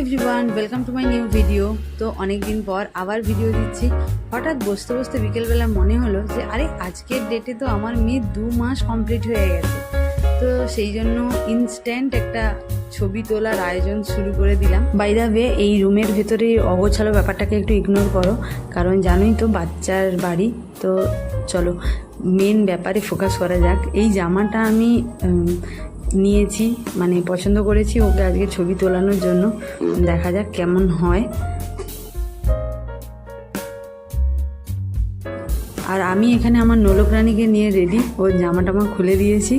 Everyone welcome to my new video তো অনেক দিন পর আবার ভিডিও দিচ্ছি। হঠাৎ বসতে বসতে বিকেলবেলা মনে হলো যে, আরে, আজকের ডেটে তো আমার মেয়ে দু মাস কমপ্লিট হয়ে গেছে। তো সেই জন্য ইনস্ট্যান্ট একটা ছবি তোলার আয়োজন শুরু করে দিলাম। বাই দা এই রুমের ভেতরে অগোছালো ব্যাপারটাকে একটু ইগনোর করো। কারণ জানোই তো, বাচ্চার বাড়ি। তো চলো মেন ব্যাপারে ফোকাস করা যাক। এই জামাটা আমি নিয়েছি মানে পছন্দ করেছি ওকে আজকে ছবি তোলানোর জন্য। দেখা যাক কেমন হয়। আর আমি এখানে আমার নোলপ্রাণীকে নিয়ে রেডি ওর জামা টামা খুলে দিয়েছি।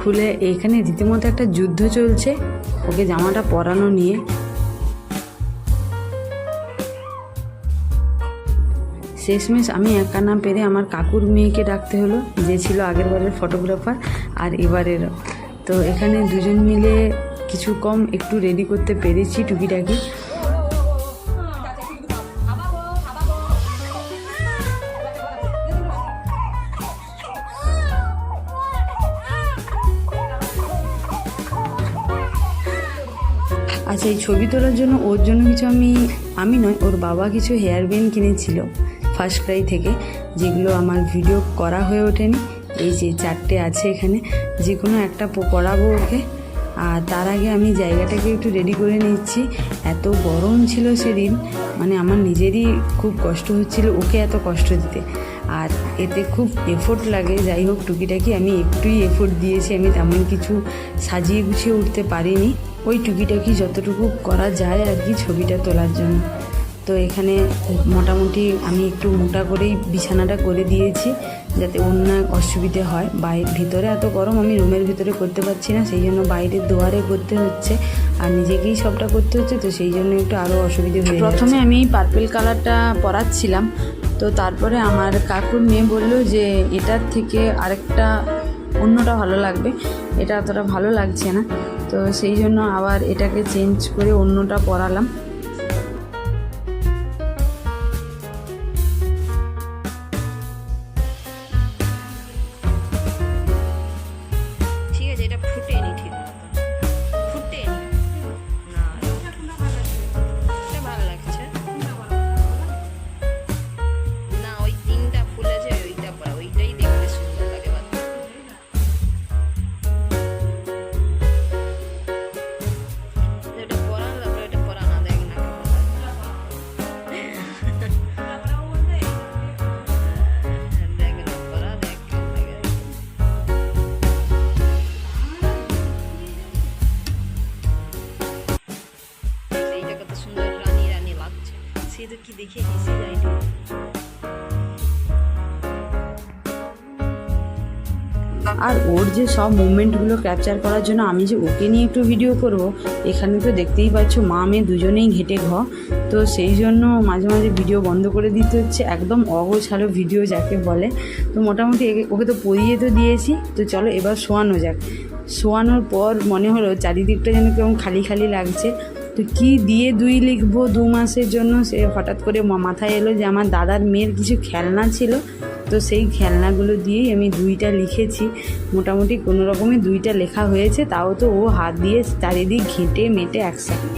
খুলে এখানে রীতিমতো একটা যুদ্ধ চলছে, ওকে জামাটা পরানো নিয়ে। শেষমেশ আমি একা না পেরে আমার কাকুর মেয়েকে ডাকতে হলো, যে ছিল আগের বারের ফটোগ্রাফার আর এবারেরও। তো এখানে দুজন মিলে কিছু কম একটু রেডি করতে পেরেছি টুকিটাকি। আচ্ছা এই ছবি তোলার জন্য ওর জন্য কিছু আমি আমি নয়, ওর বাবা কিছু হেয়ার ব্যান্ড কিনেছিল ফার্স্ট ক্রাই থেকে, যেগুলো আমার ভিডিও করা হয়ে ওঠেনি। এই যে চারটে আছে এখানে যে কোনো একটা প- পরাবো ওকে। আর তার আগে আমি জায়গাটাকে একটু রেডি করে নিচ্ছি। এত গরম ছিল সেদিন মানে আমার নিজেরই খুব কষ্ট হচ্ছিল ওকে এত কষ্ট দিতে। আর এতে খুব এফোর্ট লাগে, যাই হোক টুকিটাকি আমি একটুই এফোর্ট দিয়েছি, আমি তেমন কিছু সাজিয়ে গুছিয়ে উঠতে পারিনি। ওই টুকিটাকি যতটুকু করা যায় আর কি ছবিটা তোলার জন্য। তো এখানে মোটামুটি আমি একটু মোটা করেই বিছানাটা করে দিয়েছি যাতে অন্য অসুবিধে হয়। বাইরে ভিতরে এত গরম আমি রুমের ভিতরে করতে পারছি না, সেই জন্য বাইরের দুয়ারে করতে হচ্ছে। আর নিজেকেই সবটা করতে হচ্ছে, তো সেই জন্য একটু আরও অসুবিধে হয়ে প্রথমে আমি পার্পেল কালারটা পরাচ্ছিলাম। তো তারপরে আমার কাকুর মেয়ে বলল যে, এটার থেকে আরেকটা অন্যটা ভালো লাগবে। এটা অতটা ভালো লাগছে না। তো সেই জন্য আবার এটাকে চেঞ্জ করে অন্যটা পরালাম। সে তো কি দেখে হেসে যায়নি আর ওর যে সব মুভমেন্টগুলো ক্যাপচার করার জন্য আমি যে ওকে নিয়ে একটু ভিডিও করব, এখানে তো দেখতেই পাচ্ছ মা মেয়ে দুজনেই ঘেটে ঘ। তো সেই জন্য মাঝে মাঝে ভিডিও বন্ধ করে দিতে হচ্ছে, একদম অগোছালো ভিডিও যাকে বলে। তো মোটামুটি ওকে তো পরিয়ে তো দিয়েছি, তো চলো এবার শোয়ানো যাক। শোয়ানোর পর মনে হলো চারিদিকটা যেন কেমন খালি খালি লাগছে। তো কী দিয়ে দুই লিখব দু মাসের জন্য? সে হঠাৎ করে মাথায় এলো যে আমার দাদার মেয়ের কিছু খেলনা ছিল। তো সেই খেলনাগুলো দিয়েই আমি দুইটা লিখেছি। মোটামুটি কোনো রকমে দুইটা লেখা হয়েছে, তাও তো ও হাত দিয়ে চারিদিক ঘেঁটে মেটে একসাথে।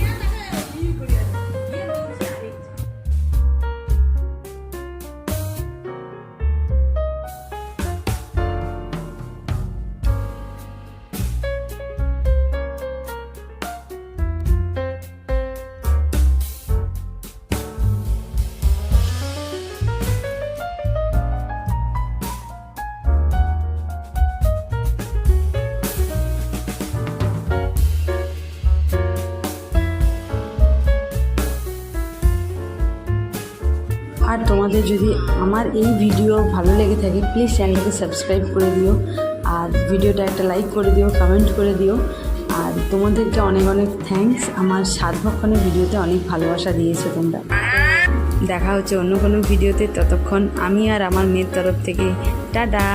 আর তোমাদের যদি আমার এই ভিডিও ভালো লেগে থাকে প্লিজ চ্যানেলটাকে সাবস্ক্রাইব করে দিও। আর ভিডিওটা একটা লাইক করে দিও কমেন্ট করে দিও। আর তোমাদেরকে অনেক অনেক থ্যাঙ্কস আমার সাত ভক্ষণের ভিডিওতে অনেক ভালোবাসা দিয়েছ তোমরা। দেখা হচ্ছে অন্য কোনো ভিডিওতে। ততক্ষণ আমি আর আমার মেয়ের তরফ থেকে। টাটা!